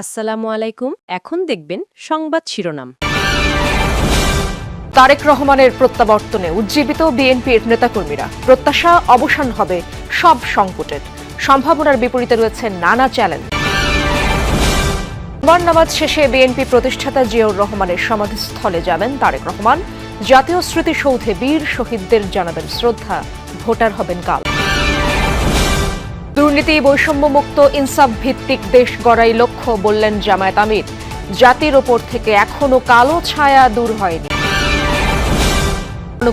আসসালামু আলাইকুম। এখন দেখবেন সংবাদ শিরোনাম। তারেক রহমানের প্রত্যাবর্তনে উজ্জীবিত বিএনপির নেতাকর্মীরা। প্রত্যাশা অবসান হবে সব সংকটের। সম্ভাবনার বিপরীতে রয়েছে নানা চ্যালেঞ্জ। নামাজ শেষে বিএনপি প্রতিষ্ঠাতা জিয়াউর রহমানের সমাধিস্থলে যাবেন তারেক রহমান। জাতীয় স্মৃতিসৌধে বীর শহীদদের জানাবেন শ্রদ্ধা। ভোটার হবেন কাল। দুর্নীতি, বৈষম্যমুক্ত ইনসাফ ভিত্তিক দেশ গড়াই লক্ষ্য, বললেন জামায়াত আমির। জাতির ওপর থেকে এখনও কালো ছায়া দূর হয়নি।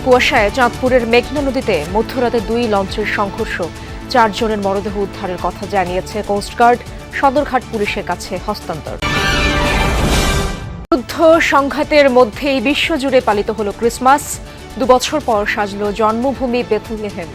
কুয়াশায় চাঁদপুরের মেঘনা নদীতে মধ্যরাতে দুই লঞ্চের সংঘর্ষ। চারজনের মরদেহ উদ্ধারের কথা জানিয়েছে কোস্টগার্ড সদরঘাট পুলিশের কাছে হস্তান্তর। যুদ্ধ সংঘাতের মধ্যেই বিশ্বজুড়ে পালিত হলো ক্রিসমাস। দুবছর পর সাজল জন্মভূমি বেথলেহেম।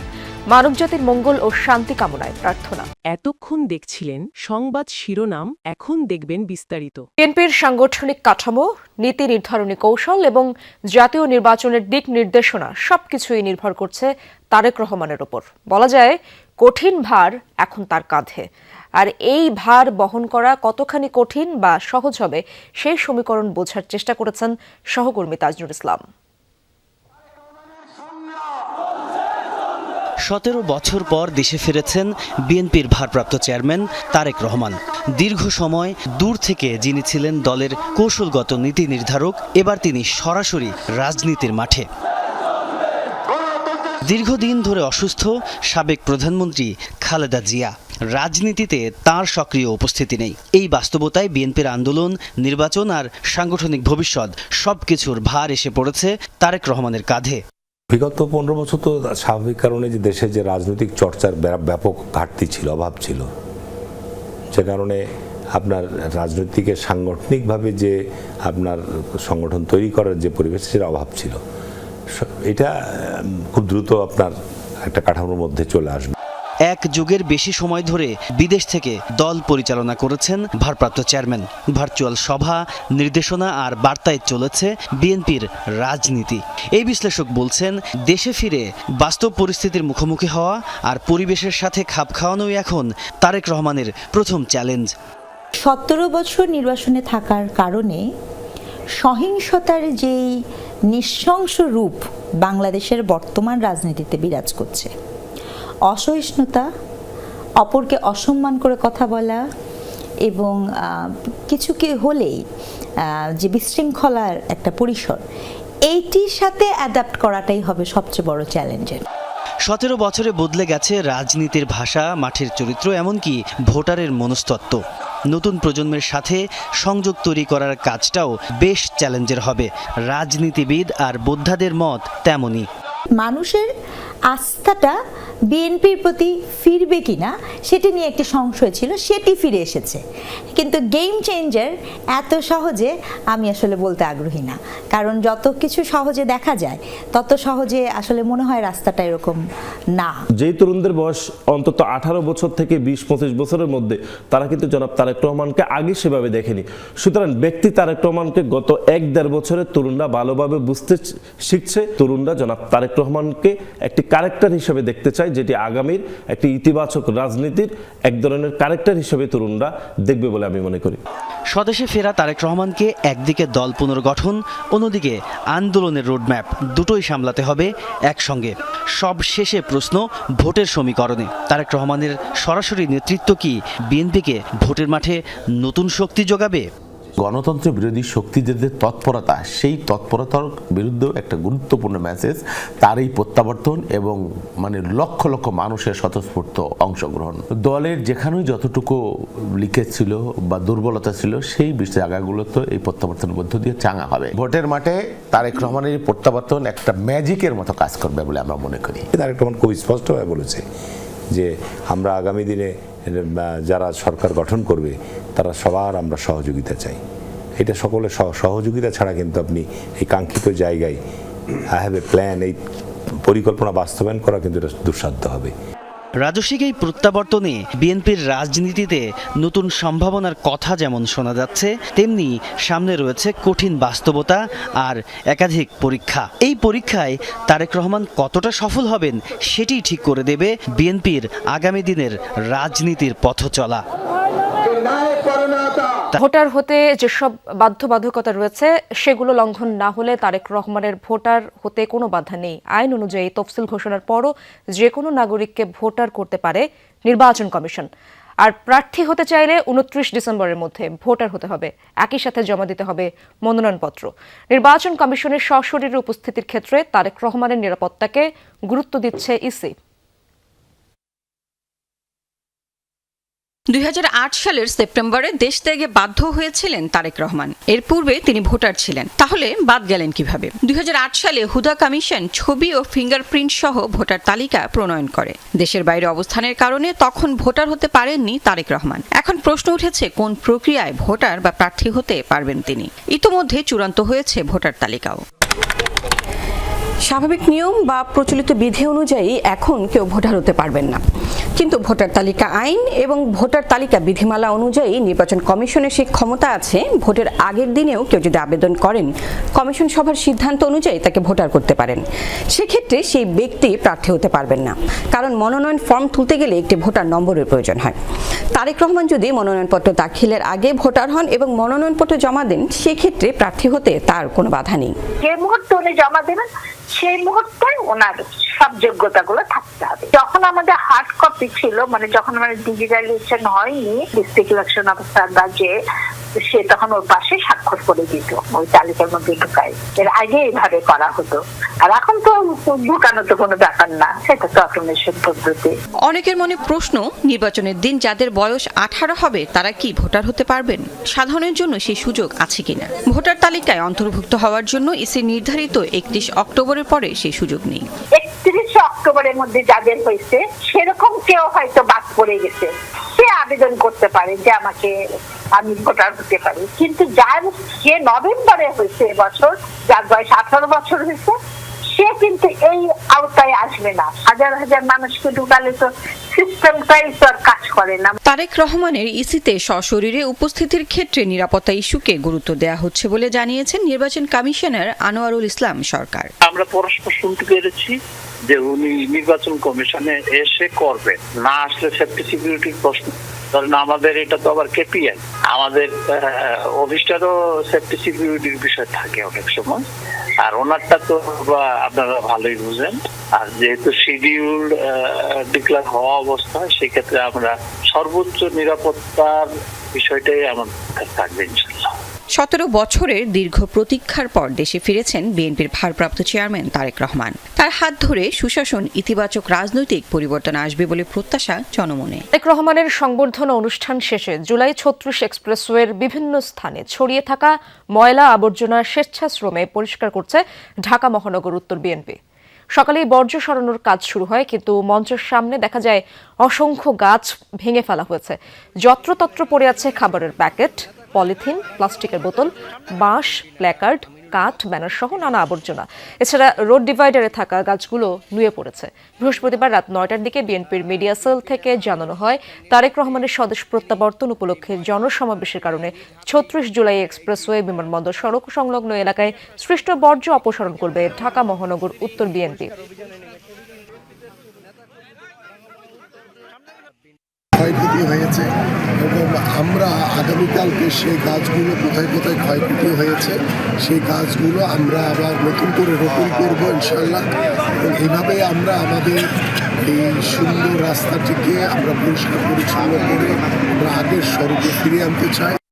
মানবজাতির মঙ্গল ও শান্তি কামনায় প্রার্থনা। এতক্ষণ দেখছিলেন সংবাদ শিরোনাম এখন দেখবেন বিস্তারিত। বিএনপির সাংগঠনিক কাঠামো নীতি নির্ধারণী কৌশল এবং জাতীয় নির্বাচনের দিক নির্দেশনা সবকিছুই নির্ভর করছে তারেক রহমানের ওপর। বলা যায় কঠিন ভার এখন তার কাঁধে। আর এই ভার বহন করা কতখানি কঠিন বা সহজ হবে সেই সমীকরণ বোঝার চেষ্টা করেছেন সহকর্মী তাজনুল ইসলাম। সতেরো বছর পর দেশে ফিরেছেন বিএনপির ভারপ্রাপ্ত চেয়ারম্যান তারেক রহমান। দীর্ঘ সময় দূর থেকে যিনি ছিলেন দলের কৌশলগত নীতি নির্ধারক, এবার তিনি সরাসরি রাজনীতির মাঠে। দীর্ঘদিন ধরে অসুস্থ, সাবেক প্রধানমন্ত্রী খালেদা জিয়া। রাজনীতিতে তার সক্রিয় উপস্থিতি নেই। এই বাস্তবতায় বিএনপির আন্দোলন, নির্বাচন আর সাংগঠনিক ভবিষ্যৎ সব কিছুর ভার এসে পড়েছে তারেক রহমানের কাঁধে। বিগত পনেরো বছর তো স্বাভাবিক কারণে যে দেশে যে রাজনৈতিক চর্চার ব্যাপ- ব্যাপক ঘাটতি ছিল, অভাব ছিল। সে কারণে আপনার রাজনৈতিকে সাংগঠনিকভাবে যে আপনার সংগঠন তৈরি করার যে পরিবেশ, সেটা অভাব ছিল। এটা খুব দ্রুত আপনার একটা কাঠামোর মধ্যে চলে আসবে। এক যুগের বেশি সময় ধরে বিদেশ থেকে দল পরিচালনা করেছেন ভারপ্রাপ্ত চেয়ারম্যান। ভার্চুয়াল সভা, নির্দেশনা আর বার্তায় চলেছে বিএনপির রাজনীতি। এই বিশ্লেষক বলছেন, দেশে ফিরে বাস্তব পরিস্থিতির মুখোমুখি হওয়া আর পরিবেশের সাথে খাপ খাওয়ানোই এখন তারেক রহমানের প্রথম চ্যালেঞ্জ। সতেরো বছর নির্বাসনে থাকার কারণে সহিংসতার যেই নৃশংস রূপ বাংলাদেশের বর্তমান রাজনীতিতে বিরাজ করছে অসহিষ্ণুতা অপরকে অসম্মান করে কথা বলা এবং আহ, কিছু কি হলেই যে বিশৃঙ্খলার একটা পরিসর এইটির সাথে অ্যাডাপ্ট করাটাই হবে সবচেয়ে বড় চ্যালেঞ্জের সতেরো বছরে বদলে গেছে রাজনীতির ভাষা মাঠের চরিত্র এমনকি ভোটারের মনস্তত্ত্ব। নতুন প্রজন্মের সাথে সংযোগ তৈরি করার কাজটাও বেশ চ্যালেঞ্জের হবে। রাজনীতিবিদ আর বোদ্ধাদের মত তেমনই। মানুষের আস্থাটা বিএনপির প্রতি ফিরবে কিনা, সেটি নিয়ে একটি সংশয় ছিল, সেটি ফিরে এসেছে। কিন্তু গেম চেঞ্জার এত সহজে আমি আসলে বলতে আগ্রহী না। কারণ যত কিছু সহজে দেখা যায়, তত সহজে আসলে মনে হয় রাস্তাটা এরকম না। যেই তরুণদের বয়স অন্তত আঠারো বছর থেকে বিশ, পঁচিশ বছরের মধ্যে, তারা কিন্তু জনাব তারেক রহমানকে আগে সেভাবে দেখেনি। সুতরাং ব্যক্তি তারেক রহমানকে গত এক দেড় বছরে তরুণরা ভালোভাবে বুঝতে শিখছে। তরুণরা জনাব তারেক রহমানকে একটি ক্যারেক্টার হিসেবে দেখতে চায়। যেটি আগামীর একটি ইতিবাচক রাজনীতির এক ধরনের ক্যারেক্টার হিসেবে তরুণরা দেখবে বলে আমি মনে করি। স্বদেশে ফেরা তারেক রহমানকে একদিকে দল পুনর্গঠন, অন্যদিকে আন্দোলনের রোডম্যাপ দুটোই সামলাতে হবে একসঙ্গে। সব শেষে প্রশ্ন, ভোটের সমীকরণে। তারেক রহমানের সরাসরি নেতৃত্ব কি? বিএনপিকে ভোটের মাঠে নতুন শক্তি যোগাবে? গণতন্ত্র বিরোধী শক্তিদের যে তৎপরতা, সেই তৎপরতার বিরুদ্ধেও একটা গুরুত্বপূর্ণ মেসেজ তার এই প্রত্যাবর্তন এবং মানে লক্ষ লক্ষ মানুষের স্বতঃস্ফূর্ত অংশগ্রহণ। দলের যেখানেই যতটুকু লিকেজ ছিল বা দুর্বলতা ছিল, সেই জায়গাগুলো তো এই প্রত্যাবর্তনের মধ্য দিয়ে চাঙা হবে। ভোটের মাঠে তারেক রহমানের প্রত্যাবর্তন একটা ম্যাজিকের মতো কাজ করবে বলে আমরা মনে করি। তারেক রহমান খুব স্পষ্টভাবে বলেছে যে আমরা আগামী দিনে যারা সরকার গঠন করবে, তারা সবার আমরা সহযোগিতা চাই। এটা সকলের সহ- সহযোগিতা ছাড়া কিন্তু আপনি এই কাঙ্ক্ষিত জায়গায় আই হ্যাভ এ প্ল্যান এই পরিকল্পনা বাস্তবায়ন করা কিন্তু এটা দুঃসাধ্য হবে। রাজস্বিক এই প্রত্যাবর্তনে বিএনপির রাজনীতিতে নতুন সম্ভাবনার কথা যেমন শোনা যাচ্ছে, তেমনি সামনে রয়েছে কঠিন বাস্তবতা আর একাধিক পরীক্ষা। এই পরীক্ষায় তারেক রহমান কতটা সফল হবেন সেটি ঠিক করে দেবে বিএনপির আগামী দিনের রাজনীতির পথ চলা ভোটার হতে যেসব বাধ্যবাধকতা রয়েছে, সেগুলো লঙ্ঘন না হলে তারেক রহমানের ভোটার হতে কোনো বাধা নেই। আইন অনুযায়ী তফসিল ঘোষণার পরও যে কোনো নাগরিককে ভোটার করতে পারে নির্বাচন কমিশন। আর প্রার্থী হতে চাইলে উনত্রিশ ডিসেম্বরের মধ্যে ভোটার হতে হবে। একই সাথে জমা দিতে হবে মনোনয়নপত্র। নির্বাচন কমিশনের সশরীরে উপস্থিতির ক্ষেত্রে তারেক রহমানের নিরাপত্তাকে গুরুত্ব দিচ্ছে ইসি। দুই হাজার আট সালের সেপ্টেম্বরে দেশ ত্যাগে বাধ্য হয়েছিলেন তারেক রহমান। এর পূর্বে তিনি ভোটার ছিলেন। তাহলে বাদ গেলেন কীভাবে? দুই হাজার আট সালে হুদা কমিশন ছবি ও ফিঙ্গারপ্রিন্ট সহ ভোটার তালিকা প্রণয়ন করে। দেশের বাইরে অবস্থানের কারণে তখন ভোটার হতে পারেননি তারেক রহমান। এখন প্রশ্ন উঠেছে, কোন প্রক্রিয়ায় ভোটার বা প্রার্থী হতে পারবেন তিনি? ইতোমধ্যে চূড়ান্ত হয়েছে ভোটার তালিকাও। স্বাভাবিক নিয়ম বা প্রচলিত বিধি অনুযায়ী এখন কেউ ভোটার হতে পারবেন না। কিন্তু ভোটার তালিকা আইন এবং ভোটার তালিকা বিধিমালা অনুযায়ী নির্বাচন কমিশনের সেই ক্ষমতা আছে, ভোটের আগের দিনেও কেউ যদি আবেদন করেন, কমিশন সভার সিদ্ধান্ত অনুযায়ী তাকে ভোটার করতে পারেন। সেক্ষেত্রে সেই ব্যক্তি প্রার্থী হতে পারবেন না। কারণ মনোনয়ন ফর্ম তুলতে গেলে একটি ভোটার নম্বরের প্রয়োজন হয়। তারেক রহমান যদি মনোনয়নপত্র দাখিলের আগে ভোটার হন এবং মনোনয়নপত্র জমা দেন, সেক্ষেত্রে প্রার্থী হতে তার কোনো বাধা নেই। যে মুহূর্তে জমা দেবেন সেই মুহূর্তে ওনার সব যোগ্যতা গুলো থাকতে হবে। যখন আমাদের হার্ড কপি ছিল মানে যখন আমাদের ডিজিটালাইজেশন হয়নি ডিস্ট্রিক্ট ইলেকশন অফিসার বা যে, সে তখন ওর পাশে স্বাক্ষর করে দিত। ওই তালিকার মধ্যে ঢুকায়। এর আগে এইভাবে করা হতো। আর এখন তো ঢুকানো তো কোনো ব্যাপার না সেটা তো অটোমেশন পদ্ধতি। অনেকের মনে প্রশ্ন নির্বাচনের দিন যাদের বয়স আঠারো হবে তারা কি ভোটার হতে পারবেন? সাধারণের জন্য সেই সুযোগ আছে কিনা? ভোটার তালিকায় অন্তর্ভুক্ত হওয়ার জন্য ইসি নির্ধারিত একত্রিশ অক্টোবরের পরে সেই সুযোগ নেই। একত্রিশে অক্টোবরের মধ্যে যাদের হয়েছে সেরকম কেউ হয়তো বাদ পড়ে গেছে। সে আবেদন করতে পারে যে আমাকে আমি ভোটার হতে পারি। কিন্তু যার যে নভেম্বরে হয়েছে এবছর যার বয়স আঠারো বছর হয়েছে কিন্তু এই আওতায় আসবে না। হাজার হাজার মানুষকে ঢুকালে তো সিস্টেমটাই তো আর কাজ করে না। তারেক রহমানের ইসিতে সশরীরে উপস্থিতির ক্ষেত্রে নিরাপত্তা ইস্যুকে গুরুত্ব দেওয়া হচ্ছে বলে জানিয়েছেন নির্বাচন কমিশনার আনোয়ারুল ইসলাম সরকার। আমরা পরস্পর শুনতে পেরেছি যে উনি নির্বাচন কমিশনে এসে করবে না আসলে সেফটি সিকিউরিটির প্রশ্ন। ধরেন আমাদের এটা তো আবার কেপিআই আমাদের অফিসটারও সেফটি সিকিউরিটির বিষয় থাকে অনেক সময়। আর ওনারটা তো আপনারা ভালোই বুঝেন। আর যেহেতু শিডিউল ডিক্লার হওয়া অবস্থায় সেক্ষেত্রে আমরা সর্বোচ্চ নিরাপত্তার বিষয়টাই আমার থাকবে ইনশাল্লাহ সতেরো বছরের দীর্ঘ প্রতীক্ষার পর দেশে ফিরেছেন বিএনপির ভারপ্রাপ্ত চেয়ারম্যান তারেক রহমান। তার হাত ধরে সুশাসন, ইতিবাচক রাজনৈতিক পরিবর্তন আসবে বলে প্রত্যাশা জনমনে। তারেক রহমানের সংবর্ধনা অনুষ্ঠান শেষে জুলাই ছত্রিশ এক্সপ্রেসওয়ের বিভিন্ন স্থানে ছড়িয়ে থাকা ময়লা আবর্জনা স্বেচ্ছাশ্রমে পরিষ্কার করছে ঢাকা মহানগর উত্তর বিএনপি। সকালেই বর্জ্য সরানোর কাজ শুরু হয়, কিন্তু মঞ্চের সামনে দেখা যায় অসংখ্য গাছ ভেঙে ফেলা হয়েছে। যত্রতত্র পড়ে আছে খাবারের প্যাকেট। পলিথিন, প্লাস্টিকের বোতল, বাঁশ, প্ল্যাকার্ড, কাঠ, ব্যানার সহ নানা আবর্জনা। এছাড়া রোড ডিভাইডারে থাকা গাছগুলো নুয়ে পড়েছে। বৃহস্পতিবার রাত নয়টার দিকে বিএনপির মিডিয়া সেল থেকে জানানো হয়, তারেক রহমানের স্বদেশ প্রত্যাবর্তন উপলক্ষে জনসমাবেশের কারণে ছত্রিশ জুলাই এক্সপ্রেসওয়ে, বিমানবন্দর, সড়ক সংলগ্ন এলাকায় সৃষ্ট বর্জ্য অপসারণ করবে ঢাকা মহানগর উত্তর বিএনপি। হয়েছে এবং আমরা আগামীকালকে সেই গাছগুলো কোথায় কোথায় ক্ষয়ক্ষতি হয়েছে, সেই গাছগুলো আমরা আবার নতুন করে রোপণ করব ইনশাল্লাহ এবং এইভাবে আমরা আমাদের এই সুন্দর রাস্তাটিকে আমরা পরিষ্কার পরিচ্ছন্ন করে আমরা আগের স্বরূপে ফিরিয়ে আনতে চাই।